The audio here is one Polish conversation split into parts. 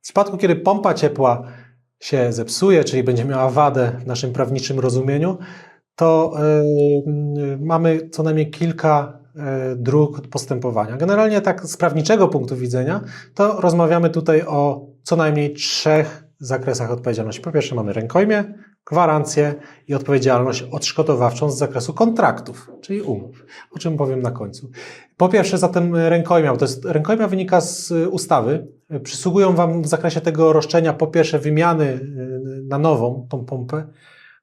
W przypadku, kiedy pompa ciepła się zepsuje, czyli będzie miała wadę w naszym prawniczym rozumieniu, to yy, mamy co najmniej kilka yy, dróg postępowania. Generalnie tak z prawniczego punktu widzenia, to rozmawiamy tutaj o co najmniej trzech zakresach odpowiedzialności. Po pierwsze mamy rękojmię, gwarancję i odpowiedzialność odszkodowawczą z zakresu kontraktów, czyli umów, o czym powiem na końcu. Po pierwsze zatem bo to jest, rękojmia wynika z ustawy. Przysługują Wam w zakresie tego roszczenia po pierwsze wymiany y, na nową tą pompę,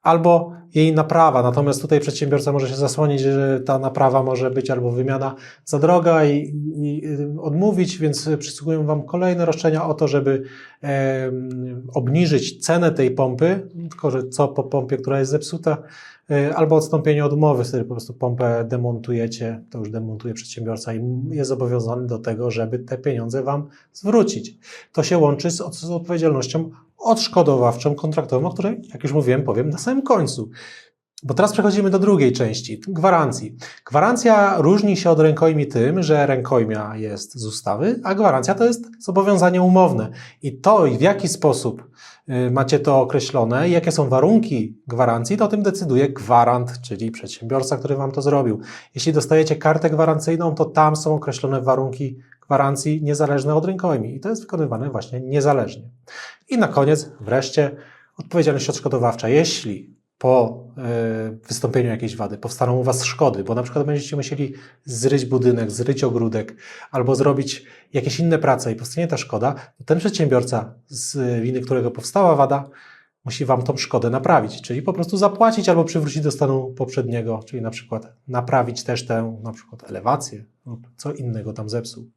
albo jej naprawa. Natomiast tutaj przedsiębiorca może się zasłonić, że ta naprawa może być albo wymiana za droga i, i odmówić, więc przysługują Wam kolejne roszczenia o to, żeby e, obniżyć cenę tej pompy, tylko że co po pompie, która jest zepsuta, e, albo odstąpienie od umowy, wtedy po prostu pompę demontujecie, to już demontuje przedsiębiorca i jest zobowiązany do tego, żeby te pieniądze Wam zwrócić. To się łączy z, z odpowiedzialnością odszkodowawczą kontraktową, o której, jak już mówiłem, powiem na samym końcu. Bo teraz przechodzimy do drugiej części, gwarancji. Gwarancja różni się od rękojmi tym, że rękojmia jest z ustawy, a gwarancja to jest zobowiązanie umowne. I to, w jaki sposób y, macie to określone i jakie są warunki gwarancji, to o tym decyduje gwarant, czyli przedsiębiorca, który Wam to zrobił. Jeśli dostajecie kartę gwarancyjną, to tam są określone warunki gwarancji niezależne od rękojmi i to jest wykonywane właśnie niezależnie. I na koniec, wreszcie, odpowiedzialność odszkodowawcza. Jeśli po y, wystąpieniu jakiejś wady powstaną u Was szkody, bo na przykład będziecie musieli zryć budynek, zryć ogródek albo zrobić jakieś inne prace i powstanie ta szkoda, to ten przedsiębiorca, z winy którego powstała wada, musi Wam tą szkodę naprawić, czyli po prostu zapłacić albo przywrócić do stanu poprzedniego, czyli na przykład naprawić też tę na przykład elewację lub co innego tam zepsuł.